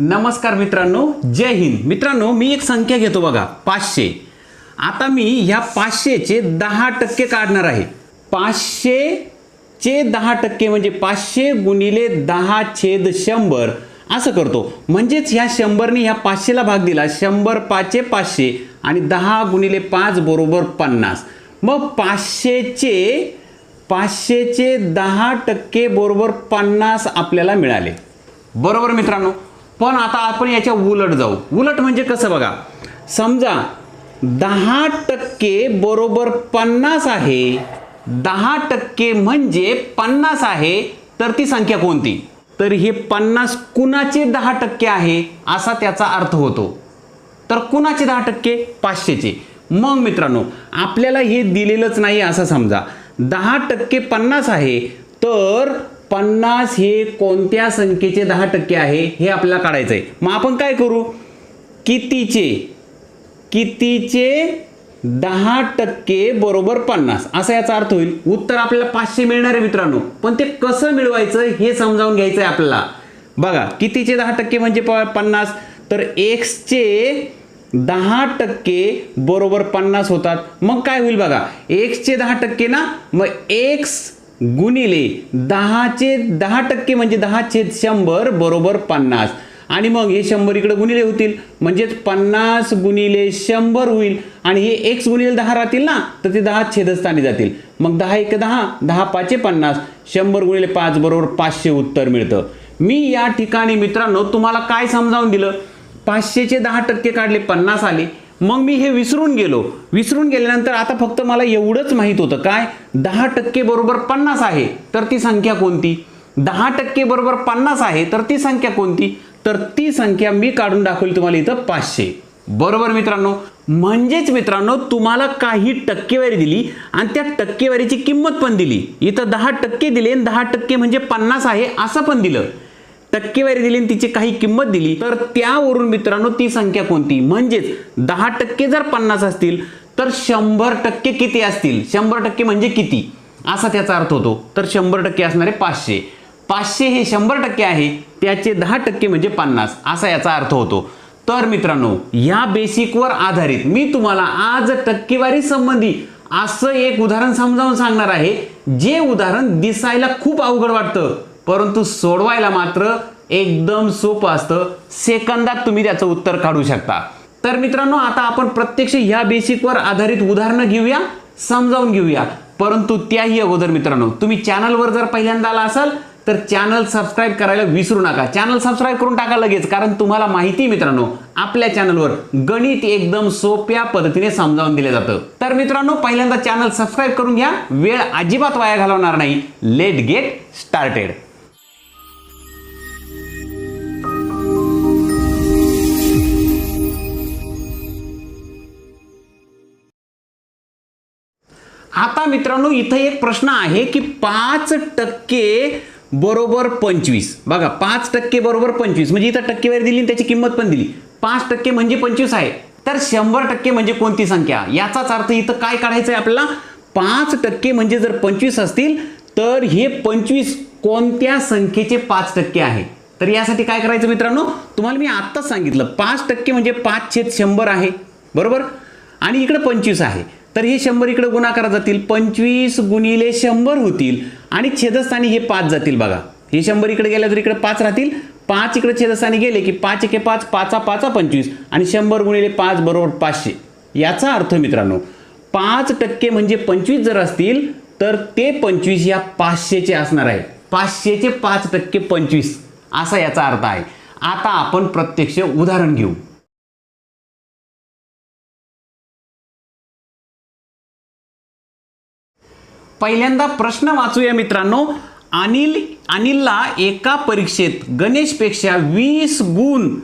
नमस्कार मित्रांनो जय हिंद. मित्रांनो मी एक संख्या घेतो बघा पाचशे. आता मी ह्या पाचशेचे दहा टक्के काढणार आहे. पाचशेचे दहा टक्के म्हणजे पाचशे गुणिले दहा छेद शंभर असं करतो. म्हणजेच ह्या शंभरने ह्या पाचशेला भाग दिला. शंभर पाचशे पाचशे आणि दहा गुणिले पाच बरोबर पन्नास. मग पाचशेचे पाचशेचे दहा टक्के बरोबर पन्नास आपल्याला मिळाले. बरोबर मित्रांनो? पण आता आपण याच्या उलट जाऊ. उलट म्हणजे कसं बघा? समजा दहा टक्के बरोबर पन्नास आहे दहा टक्के म्हणजे पन्नास आहे तर ती संख्या कोणती? तर हे पन्नास कुणाचे दहा टक्के आहे? असा त्याचा अर्थ होतो. तर कुणाचे दहा टक्के? पाचशेचे. मग मित्रांनो आपल्याला हे दिलेलंच नाही असं समजा. दहा टक्के पन्नास आहे तर पन्नास हे कोणत्या संख्येचे दहा टक्के आहे हे आपल्याला काढायचं आहे मग आपण काय करू? कितीचे? कितीचे दहा टक्के बरोबर पन्नास. असा याचा अर्थ होईल. उत्तर आपल्याला पाचशे मिळणार आहे मित्रांनो. पण ते कसं मिळवायचं हे समजावून घ्यायचं आहे आपल्याला. बघा कितीचे दहा टक्के म्हणजे प- पन्नास? तर एक्सचे दहा टक्के बरोबर पन्नास होतात. मग काय होईल बघा? एक्सचे दहा टक्के ना? मग एक्स गुणिले दहाचे दहा टक्के म्हणजे दहा छेद शंभर बरोबर पन्नास. आणि मग हे शंभर इकडे गुणिले होतील. म्हणजेच पन्नास गुणिले शंभर होईल. आणि हे एक्स गुणिले दहा राहतील ना तर ते दहा छेदस्थानी जातील. मग दहा एक दहा दहा पाचशे पन्नास. शंभर गुणिले पाच बरोबर पाचशे उत्तर मिळतं. मी या ठिकाणी मित्रांनो तुम्हाला काय समजावून दिलं? पाचशेचे दहा टक्के काढले पन्नास आले. मग मी हे विसरून गेलो. विसरून गेल्यानंतर आता फक्त मला एवढंच माहीत होतं. काय? दहा टक्के बरोबर पन्नास आहे. तर ती संख्या कोणती? दहा टक्के बरोबर पन्नास आहे. तर ती संख्या कोणती? तर ती संख्या मी काढून दाखवली तुम्हाला इथं पाचशे. बरोबर मित्रांनो? म्हणजेच मित्रांनो तुम्हाला काही टक्केवारी दिली आणि त्या टक्केवारीची किंमत पण दिली. इथं दहा टक्के दिले आणि दहा टक्के म्हणजे पन्नास आहे असं पण दिलं. टक्केवारी दिली आणि तिची काही किंमत दिली. तर त्यावरून मित्रांनो ती संख्या कोणती? म्हणजेच दहा टक्के जर पन्नास असतील तर शंभर टक्के किती असतील? शंभर टक्के म्हणजे किती? असा त्याचा अर्थ होतो. तर शंभर टक्के असणारे पाचशे. पाचशे हे शंभर टक्के आहे त्याचे दहा टक्के म्हणजे पन्नास. असा याचा अर्थ होतो. तर मित्रांनो या बेसिकवर आधारित मी तुम्हाला आज टक्केवारी संबंधी असं एक उदाहरण समजावून सांगणार आहे. जे उदाहरण दिसायला खूप अवघड वाटतं. परंतु सोडवायला मात्र एकदम सोपं असतं. सेकंदात तुम्ही त्याचं उत्तर काढू शकता. तर मित्रांनो आता आपण प्रत्यक्ष ह्या बेसिकवर आधारित उदाहरणं घेऊया समजावून घेऊया. परंतु त्याही अगोदर मित्रांनो तुम्ही चॅनलवर जर पहिल्यांदा आला असाल तर चॅनल सबस्क्राईब करायला विसरू नका. चॅनल सबस्क्राईब करून टाका लगेच कारण तुम्हाला माहिती मित्रांनो आपल्या चॅनलवर गणित एकदम सोप्या पद्धतीने समजावून दिलं जातं. तर मित्रांनो पहिल्यांदा चॅनल सबस्क्राईब करून घ्या. वेळ अजिबात वाया घालवणार नाही. लेट गेट स्टार्टेड आता मित्रांनो इथं एक प्रश्न आहे की पाच टक्के बरोबर पंचवीस. बघा पाच टक्के बरोबर पंचवीस. म्हणजे इथं टक्केवारी दिली आणि त्याची किंमत पण दिली. पाच टक्के म्हणजे पंचवीस आहे. तर शंभर टक्के म्हणजे कोणती संख्या? याचाच अर्थ इथं काय काढायचं आहे आपल्याला? पाच टक्के म्हणजे जर पंचवीस असतील तर हे पंचवीस कोणत्या संख्येचे पाच टक्के आहे? तर यासाठी काय करायचं मित्रांनो? तुम्हाला मी आत्ताच सांगितलं पाच टक्के म्हणजे पाच छेद शंभर आहे. बरोबर? आणि इकडे पंचवीस आहे. तर हे शंभर इकडे गुणाकार जातील पंचवीस गुणिले शंभर होतील आणि छेदस्थानी हे पाच जातील बघा. हे शंभर इकडे गेल्या तर इकडे पाच राहतील. पाच इकडे छेदस्थानी गेले की पाच एके पाच पाचा पाचा पंचवीस आणि शंभर गुणिले पाच बरोबर पाचशे. याचा अर्थ मित्रांनो पाच टक्के म्हणजे पंचवीस जर असतील तर ते पंचवीस या पाचशेचे असणार आहे. पाचशेचे पाच टक्के पंचवीस. असा याचा अर्थ आहे. आता आपण प्रत्यक्ष उदाहरण घेऊ. पहिल्यांदा प्रश्न वाचूया मित्रांनो. अनिल अनिलला एका परीक्षेत गणेशपेक्षा वीस गुण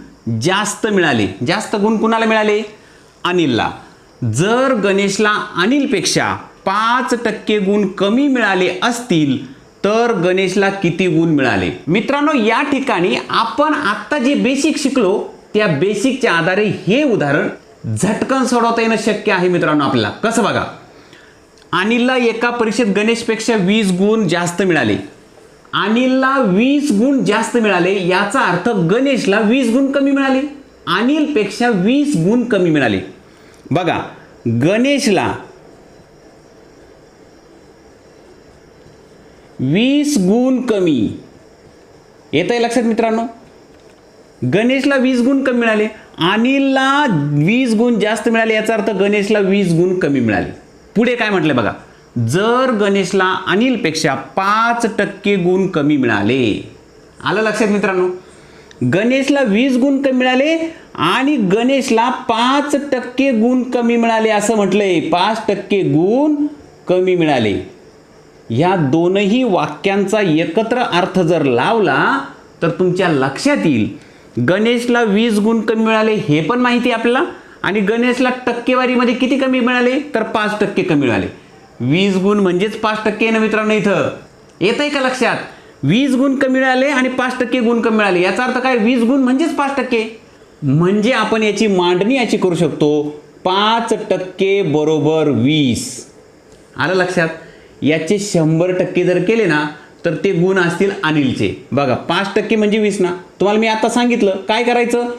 जास्त मिळाले. जास्त गुण कुणाला मिळाले? अनिलला. जर गणेशला अनिलपेक्षा पाच टक्के गुण कमी मिळाले असतील तर गणेशला किती गुण मिळाले? मित्रांनो या ठिकाणी आपण आत्ता जे बेसिक शिकलो त्या बेसिकच्या आधारे हे उदाहरण झटकन सोडवता येणं शक्य आहे मित्रांनो आपल्याला. कसं बघा? अनिलला एका परीक्षेत गणेशपेक्षा वीस गुण जास्त मिळाले. अनिलला वीस गुण जास्त मिळाले याचा अर्थ गणेशला वीस गुण कमी मिळाले. अनिलपेक्षा वीस गुण कमी मिळाले. बघा गणेशला वीस गुण कमी. येत आहे लक्षात मित्रांनो? गणेशला वीस गुण कमी मिळाले अनिलला वीस गुण जास्त मिळाले याचा अर्थ गणेशला वीस गुण कमी मिळाले. पुढे काय म्हटलंय बघा? जर गणेशला अनिलपेक्षा पाच टक्के गुण कमी मिळाले आलं लक्षात मित्रांनो? गणेशला वीस गुण कमी मिळाले आणि गणेशला पाच टक्के गुण कमी मिळाले असं म्हटलंय. पाच टक्के गुण कमी मिळाले. ह्या दोनही वाक्यांचा एकत्र अर्थ जर लावला तर तुमच्या लक्षात येईल. गणेशला वीस गुण कमी मिळाले हे पण माहिती आहे आपल्याला? आणि गणेशला टक्केवारीमध्ये किती कमी मिळाले? तर पाच टक्के कमी मिळाले. वीस गुण म्हणजेच पाच टक्के आहे ना मित्रांनो इथं? येतं आहे का लक्षात? वीस गुण कमी मिळाले आणि पाच टक्के गुण कमी मिळाले. याचा अर्थ काय? वीस गुण म्हणजेच पाच टक्के. म्हणजे आपण याची मांडणी याची करू शकतो. पाच टक्के बरोबर वीस. आलं लक्षात? याचे शंभर टक्के जर केले ना तर ते गुण असतील अनिलचे. बघा पाच टक्के म्हणजे वीस ना. तुम्हाला मी आता सांगितलं. काय करायचं?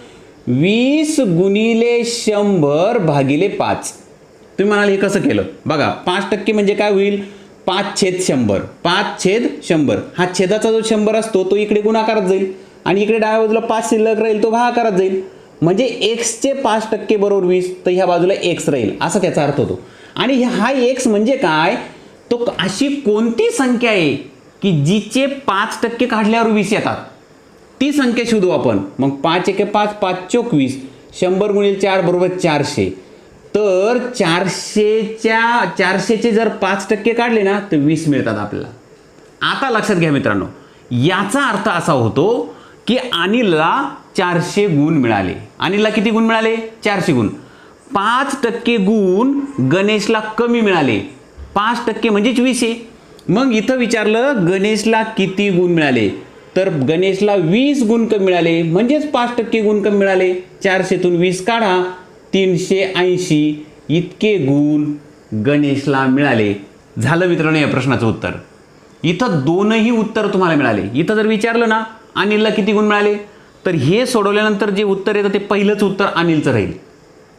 वीस गुणिले शंभर भागिले पाच. तुम्ही म्हणाल हे कसं केलं? बघा पाच टक्के म्हणजे काय होईल? पाच छेद शंभर. पाच छेद शंभर. हा छेदाचा जो शंभर असतो तो इकडे गुणाकारात जाईल. आणि इकडे डाव्या बाजूला पाच शिल्लक राहील तो भागाकारात जाईल. म्हणजे एक्सचे पाच टक्के बरोबर वीस तर ह्या बाजूला एक्स राहील. असा त्याचा अर्थ होतो. आणि हा एक्स म्हणजे काय? तो अशी कोणती संख्या आहे की जिचे पाच टक्के काढल्यावर वीस येतात? ती संख्या शोधू आपण. मग पाच एके पाच पाच चोवीस शंभर गुणिले चार बरोबर चारशे. तर चारशेच्या चारशेचे जर पाच टक्के काढले ना तर वीस मिळतात आपल्याला. आता लक्षात घ्या मित्रांनो याचा अर्थ असा होतो की अनिलला चारशे गुण मिळाले. अनिलला किती गुण मिळाले? चारशे गुण. पाच टक्के गुण गणेशला कमी मिळाले. पाच टक्के म्हणजेच वीस आहे. मग इथं विचारलं गणेशला किती गुण मिळाले? तर गणेशला वीस गुणक मिळाले म्हणजेच पाच टक्के गुणक मिळाले. चारशेतून वीस काढा तीनशे ऐंशी. इतके गुण गणेशला मिळाले. झालं मित्रांनो या प्रश्नाचं उत्तर. इथं दोनही उत्तर तुम्हाला मिळाले. इथं जर विचारलं ना अनिलला किती गुण मिळाले? तर हे सोडवल्यानंतर जे उत्तर येतं ते पहिलंच उत्तर अनिलचं राहील.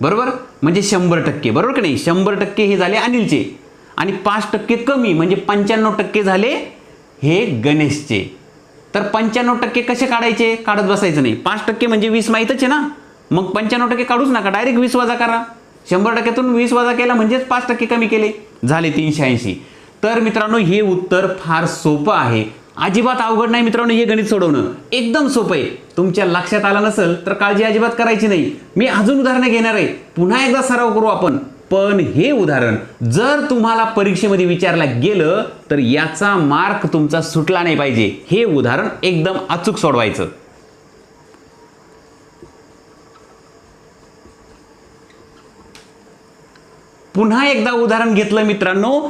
बरोबर? म्हणजे शंभर टक्के. बरोबर की नाही? शंभर टक्के हे झाले अनिलचे. आणि पाच टक्के कमी म्हणजे पंच्याण्णव टक्के झाले हे गणेशचे. तर पंच्याण्णव टक्के कसे काढायचे? काढत बसायचं नाही. पाच टक्के म्हणजे वीस माहीतच आहे ना. मग पंच्याण्णव टक्के काढूच नका. डायरेक्ट वीस वजा करा. शंभर टक्क्यातून वीस वजा केला म्हणजेच पाच टक्के कमी केले. झाले तीनशे ऐंशी. तर मित्रांनो हे उत्तर फार सोपं आहे. अजिबात अवघड नाही मित्रांनो हे गणित सोडवणं. एकदम सोपं आहे. तुमच्या लक्षात आलं नसेल तर काळजी अजिबात करायची नाही. मी अजून उदाहरणं घेणार आहे. पुन्हा एकदा सराव करू आपण. पण हे उदाहरण जर तुम्हाला परीक्षेमध्ये विचारलं गेलं तर याचा मार्क तुमचा सुटला नाही पाहिजे. हे उदाहरण एकदम अचूक सोडवायचं. पुन्हा एकदा उदाहरण घेतलं मित्रांनो.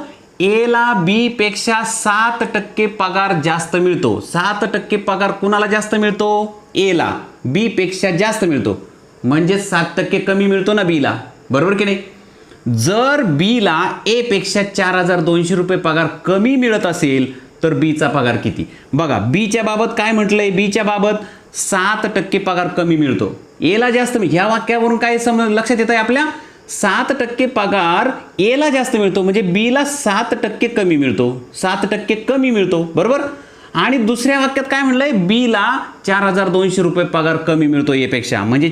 एला बी पेक्षा सात टक्के पगार जास्त मिळतो. सात टक्के पगार कुणाला जास्त मिळतो? एला बी पेक्षा जास्त मिळतो. म्हणजे सात टक्के कमी मिळतो ना बीला बरोबर की नाही? जर बीला ए पेक्षा चार हजार दोनशे रुपये पगार कमी मिळत असेल तर बीचा पगार किती? बघा बीच्या बाबत काय म्हटलंय? बीच्या बाबत सात टक्के पगार कमी मिळतो. एला जास्त ह्या वाक्यावरून काय समज लक्षात येत आहे आपल्या? सात टक्के पगार एला जास्त मिळतो म्हणजे बीला सात टक्के कमी मिळतो. सात टक्के कमी मिळतो बरोबर? आणि दुसऱ्या वाक्यात काय म्हणलंय? बीला चार हजार दोनशे रुपये पगार कमी मिळतो एपेक्षा म्हणजे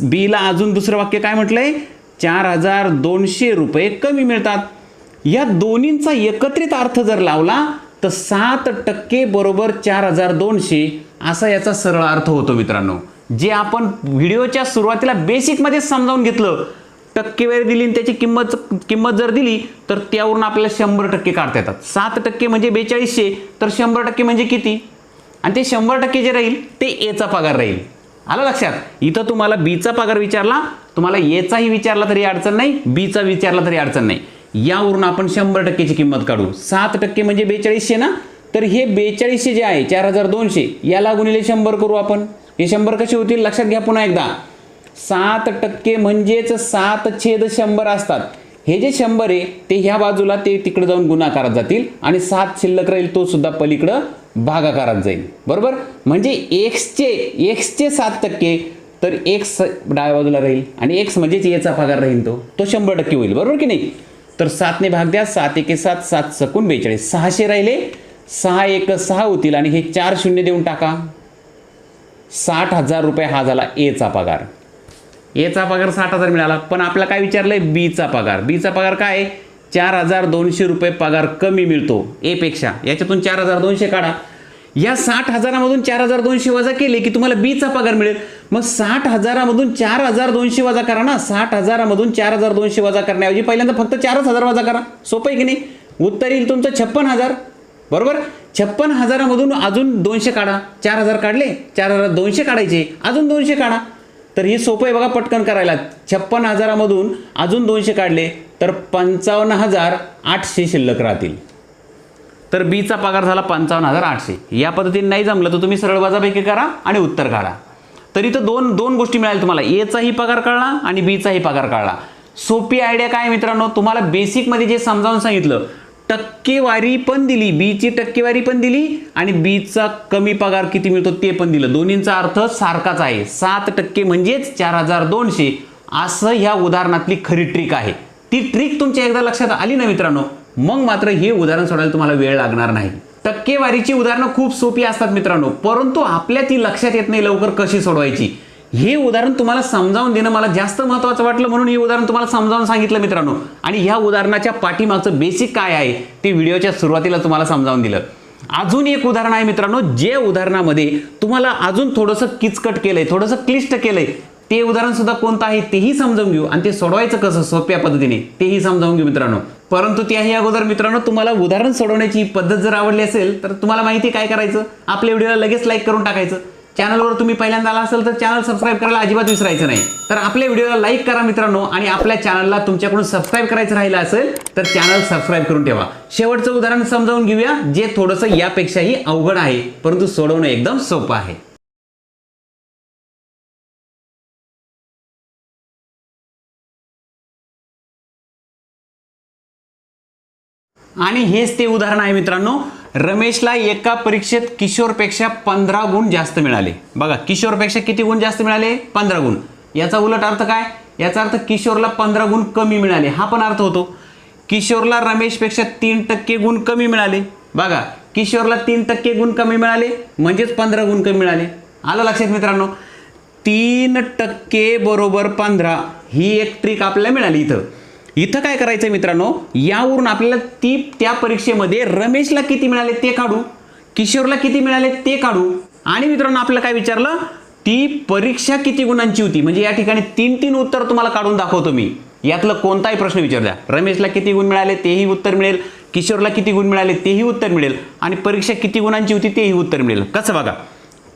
बीला अजून दुसरं वाक्य काय म्हटलंय? चार हजार दोनशे रुपये कमी मिळतात. या दोन्हींचा एकत्रित अर्थ जर लावला तर सात टक्के बरोबर चार हजार दोनशे असा याचा सरळ अर्थ होतो मित्रांनो. जे आपण व्हिडिओच्या सुरुवातीला बेसिकमध्ये समजावून घेतलं टक्केवारी दिली आणि त्याची किंमत किंमत जर दिली तर त्यावरून आपल्याला शंभर टक्के काढता येतात. सात टक्के म्हणजे बेचाळीसशे तर शंभर टक्के म्हणजे किती? आणि ते शंभर टक्के जे राहील ते एचा पगार राहील. आलं लक्षात? इथं तुम्हाला बीचा पगार विचारला तुम्हाला एचाही विचारला तरी अडचण नाही बीचा विचारला तरी अडचण नाही. यावरून आपण शंभर टक्केची किंमत काढू. सात टक्के म्हणजे बेचाळीसशे ना? तर हे बेचाळीसशे जे आहे चार हजार दोनशे याला गुणिले शंभर करू आपण. हे शंभर कसे होतील? लक्षात घ्या पुन्हा एकदा. सात टक्के म्हणजेच सात छेद शंभर असतात. हे जे शंभर आहे ते ह्या बाजूला ते तिकडे जाऊन गुणाकारात जातील आणि सात शिल्लक राहील तो सुद्धा पलीकडं. भागाकारात जाईल. बरोबर? म्हणजे एक्सचे एक्सचे सात टक्के तर एक्स डाव्या बाजूला राहील आणि एक्स म्हणजेच एचा पगार राहील तो. तो शंभर टक्के होईल. बरोबर की नाही? तर सातने भाग द्या. सात एके सात सात सकून बेचाळीस. सहाशे राहिले. सहा एक सहा होतील आणि हे चार शून्य देऊन टाका. साठ हजार रुपये हा झाला एचा पगार. एचा पगार साठ हजार मिळाला. पण आपला काय विचारलं आहे बीचा पगार. बीचा पगार काय? आहे? चार हजार दोनशे रुपये पगार कमी मिळतो. एपेक्षा याच्यातून चार हजार दोनशे काढा. या साठ हजारामधून चार हजार दोनशे वजा केले की तुम्हाला बीचा पगार मिळेल. मग साठ हजारामधून चार हजार दोनशे वजा करा ना. साठ हजारामधून चार हजार दोनशे वजा करण्याऐवजी पहिल्यांदा फक्त चारच हजार वजा करा. सोपं आहे की नाही? उत्तर येईल तुमचं छप्पन हजार. बरोबर? छप्पन हजारामधून अजून दोनशे काढा. चार हजार काढले. चार हजार दोनशे काढायचे. अजून दोनशे काढा. तर हे सोपं आहे बघा पटकन करायला. छप्पन हजारामधून अजून दोनशे काढले तर पंचावन्न हजार आठशे शिल्लक राहतील. तर बीचा पगार झाला पंचावन्न हजार आठशे. या पद्धतीने नाही जमलं तर तुम्ही सरळ वजापैकी करा आणि उत्तर काढा. तर इथं दोन दोन गोष्टी मिळाल्या तुम्हाला. एचाही पगार कळला आणि बीचाही पगार कळला. सोपी आयडिया काय मित्रांनो? तुम्हाला बेसिकमध्ये जे समजावून सांगितलं टक्केवारी पण दिली बीची टक्केवारी पण दिली आणि बीचा कमी पगार किती मिळतो ते पण दिलं. दोन्हींचा अर्थ सारखाच आहे. सात टक्के म्हणजेच चार हजार दोनशे. असं ह्या उदाहरणातली खरी ट्रिक आहे. ती ट्रिक तुमच्या एकदा लक्षात आली ना मित्रांनो? मग मात्र हे उदाहरण सोडायला तुम्हाला वेळ लागणार नाही. टक्केवारीची उदाहरणं खूप सोपी असतात मित्रांनो. परंतु आपल्या ती लक्षात येत नाही लवकर कशी सोडवायची. हे उदाहरण तुम्हाला समजावून देणं मला जास्त महत्त्वाचं वाटलं म्हणून हे उदाहरण तुम्हाला समजावून सांगितलं मित्रांनो. आणि ह्या उदाहरणाच्या पाठीमागचं बेसिक काय आहे ते व्हिडिओच्या सुरुवातीला तुम्हाला समजावून दिलं. अजून एक उदाहरण आहे मित्रांनो जे उदाहरणामध्ये तुम्हाला अजून थोडंसं किचकट केलंय थोडंसं क्लिष्ट केलंय ते उदाहरण सुद्धा कोणतं आहे तेही समजावून घेऊ. आणि ते सोडवायचं कसं सोप्या पद्धतीने तेही समजावून घेऊ मित्रांनो. परंतु त्याही अगोदर मित्रांनो तुम्हाला उदाहरण सोडवण्याची पद्धत जर आवडली असेल तर तुम्हाला माहिती आहे काय करायचं? आपल्या व्हिडिओला लगेच लाईक करून टाकायचं. चॅनलवर तुम्ही पहिल्यांदा आला असेल तर चॅनल सबस्क्राईब करायला अजिबात विसरायचं नाही. तर आपल्या व्हिडिओला लाईक करा मित्रांनो आणि आपल्या चॅनलला तुमच्याकडून सबस्क्राईब करायचं राहिलं असेल तर चॅनल सबस्क्राईब करून ठेवा. शेवटचं उदाहरण समजावून घेऊया जे थोडंसं यापेक्षाही अवघड आहे परंतु सोडवणं एकदम सोपं आहे. आणि हेच ते उदाहरण आहे मित्रांनो. रमेशला एका परीक्षेत किशोरपेक्षा पंधरा गुण जास्त मिळाले. बघा किशोरपेक्षा किती गुण जास्त मिळाले? पंधरा गुण. याचा उलट अर्थ काय? याचा अर्थ किशोरला पंधरा गुण कमी मिळाले. हा पण अर्थ होतो. किशोरला रमेशपेक्षा तीन टक्के गुण कमी मिळाले. बघा किशोरला तीन टक्के गुण कमी मिळाले म्हणजेच पंधरा गुण कमी मिळाले. आलं लक्षात मित्रांनो? तीन टक्के बरोबर पंधरा ही एक ट्रिक आपल्याला मिळाली इथं. इथं काय करायचं मित्रांनो? यावरून आपल्याला ती त्या परीक्षेमध्ये रमेशला किती मिळाले ते काढू किशोरला किती मिळाले ते काढू आणि मित्रांनो आपल्याला काय विचारलं? ती परीक्षा किती गुणांची होती? म्हणजे या ठिकाणी तीन तीन उत्तर तुम्हाला काढून दाखवतो मी. यातलं कोणताही प्रश्न विचारला रमेशला किती गुण मिळाले तेही उत्तर मिळेल. किशोरला किती गुण मिळाले तेही उत्तर मिळेल. आणि परीक्षा किती गुणांची होती तेही उत्तर मिळेल. कसं बघा?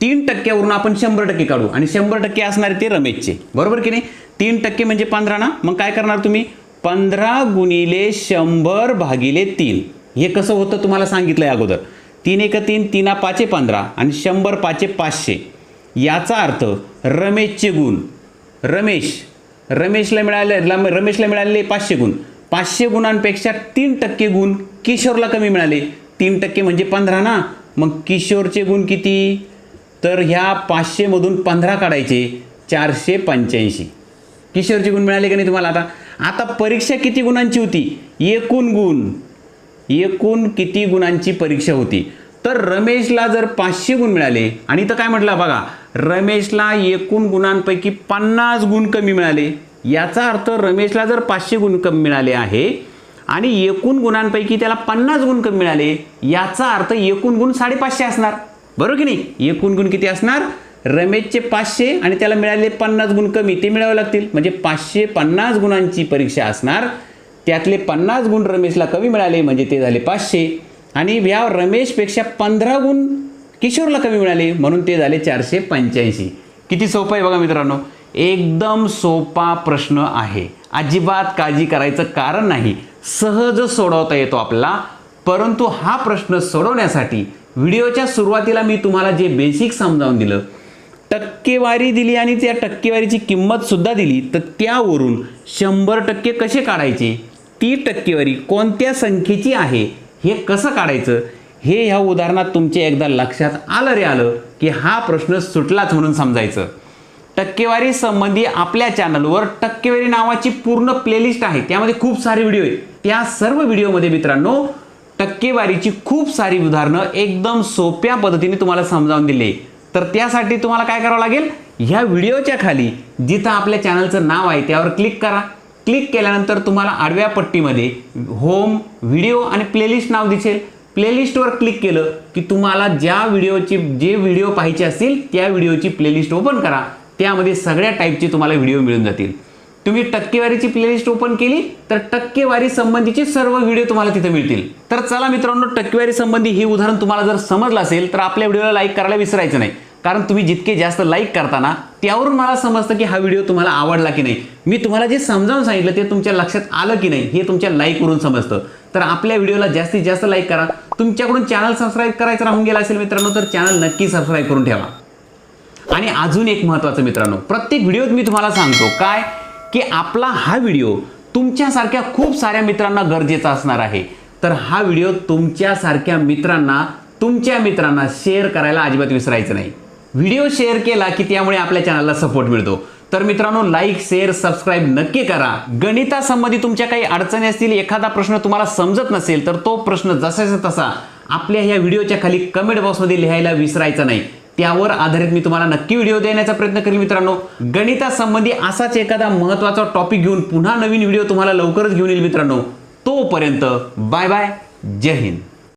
तीन टक्क्यावरून आपण शंभर टक्के काढू. आणि शंभर टक्के असणारे ते रमेशचे. बरोबर की नाही? तीन टक्के म्हणजे पंधरा ना? मग काय करणार तुम्ही? पंधरा गुणिले शंभर भागिले तीन. हे कसं होतं तुम्हाला सांगितलं आहे अगोदर. तीन एक तीन तीना पाचे पंधरा आणि शंभर पाचे पाचशे. याचा अर्थ रमेशचे गुण. रमेश. रमेशला मिळाले रमेशला मिळालेले पाचशे गुण. पाचशे गुणांपेक्षा तीन टक्के गुण किशोरला कमी मिळाले. तीन टक्के म्हणजे पंधरा ना? मग किशोरचे गुण किती? तर ह्या पाचशेमधून पंधरा काढायचे चारशे पंच्याऐंशी. किशोरचे गुण मिळाले का नाही तुम्हाला आता? आता परीक्षा किती गुणांची होती? एकूण गुण. एकूण किती गुणांची परीक्षा होती? तर रमेशला जर पाचशे गुण मिळाले आणि इथं काय म्हटलं बघा रमेशला एकूण गुणांपैकी पन्नास गुण कमी मिळाले. याचा अर्थ रमेशला जर पाचशे गुण कमी मिळाले आहे आणि एकूण गुणांपैकी त्याला पन्नास गुण कमी मिळाले याचा अर्थ एकूण गुण साडेपाचशे असणार. बरोबर की नाही? एकूण गुण किती असणार? रमेशचे पाचशे आणि त्याला मिळाले पन्नास गुण कमी ते मिळावे लागतील. म्हणजे पाचशे पन्नास गुणांची परीक्षा असणार. त्यातले पन्नास गुण रमेशला कमी मिळाले म्हणजे ते झाले पाचशे. आणि ह्या रमेशपेक्षा पंधरा गुण किशोरला कमी मिळाले म्हणून ते झाले चारशे पंच्याऐंशी. किती सोपं आहे बघा मित्रांनो. एकदम सोपा प्रश्न आहे. अजिबात काळजी करायचं कारण नाही. सहज सोडवता येतो आपला परंतु हा प्रश्न सोडवण्यासाठी व्हिडिओच्या सुरुवातीला मी तुम्हाला जे बेसिक समजावून दिलं टक्केवारी दिली आणि त्या टक्केवारीची किंमतसुद्धा दिली तर त्यावरून शंभर टक्के कसे काढायचे? ती टक्केवारी कोणत्या संख्येची आहे हे कसं काढायचं? हे ह्या उदाहरणात तुमच्या एकदा लक्षात आलं रे आलं की हा प्रश्न सुटलाच म्हणून समजायचं. टक्केवारी संबंधी आपल्या चॅनलवर टक्केवारी नावाची पूर्ण प्लेलिस्ट आहे. त्यामध्ये खूप सारे व्हिडिओ आहेत. त्या सर्व व्हिडिओमध्ये मित्रांनो टक्केवारीची खूप सारी उदाहरणं एकदम सोप्या पद्धतीने तुम्हाला समजावून दिले. तर त्यासाठी तुम्हाला काय करावं लागेल? ह्या व्हिडिओच्या खाली जिथं आपल्या चॅनलचं नाव आहे त्यावर क्लिक करा. क्लिक केल्यानंतर तुम्हाला आडव्या पट्टीमध्ये होम व्हिडिओ आणि प्लेलिस्ट नाव दिसेल. प्लेलिस्टवर क्लिक केलं की तुम्हाला ज्या व्हिडिओची जे व्हिडिओ पाहिजे असतील त्या व्हिडिओची प्लेलिस्ट ओपन करा. त्यामध्ये सगळ्या टाईपचे तुम्हाला व्हिडिओ मिळून जातील. तुम्ही टक्केवारीची प्लेलिस्ट ओपन केली तर टक्केवारी संबंधीचे सर्व व्हिडिओ तुम्हाला तिथे मिळतील. तर चला मित्रांनो टक्केवारी संबंधी हे उदाहरण तुम्हाला जर समजलं असेल तर आपल्या व्हिडिओला लाईक करायला विसरायचं नाही. कारण तुम्ही जितके जास्त लाईक करताना त्यावरून मला समजतं की हा व्हिडिओ तुम्हाला आवडला की नाही. मी तुम्हाला जे समजावून सांगितलं ते तुमच्या लक्षात आलं की नाही हे तुमच्या लाईकवरून समजतं. तर आपल्या व्हिडिओला जास्तीत जास्त लाईक करा. तुमच्याकडून चॅनल सबस्क्राईब करायचं राहून गेला असेल मित्रांनो तर चॅनल नक्की सबस्क्राईब करून ठेवा. आणि अजून एक महत्त्वाचं मित्रांनो प्रत्येक व्हिडिओत मी तुम्हाला सांगतो. काय? की आपला हा व्हिडिओ तुमच्यासारख्या खूप साऱ्या मित्रांना गरजेचा असणार आहे. तर हा व्हिडिओ तुमच्यासारख्या मित्रांना तुमच्या मित्रांना शेअर करायला अजिबात विसरायचं नाही. व्हिडिओ शेअर केला की त्यामुळे आपल्या चॅनलला सपोर्ट मिळतो. तर मित्रांनो लाईक शेअर सबस्क्राईब नक्की करा. गणितासंबंधी तुमच्या काही अडचणी असतील एखादा प्रश्न तुम्हाला समजत नसेल तर तो प्रश्न जसाचा तसा आपल्या ह्या व्हिडिओच्या खाली कमेंट बॉक्समध्ये लिहायला विसरायचा नाही. त्यावर आधारित मी तुम्हाला नक्की व्हिडिओ देण्याचा प्रयत्न करेल मित्रांनो. गणितासंबंधी असाच एखादा महत्त्वाचा टॉपिक घेऊन पुन्हा नवीन व्हिडिओ तुम्हाला लवकरच घेऊन येईल मित्रांनो. तोपर्यंत बाय बाय. जय हिंद.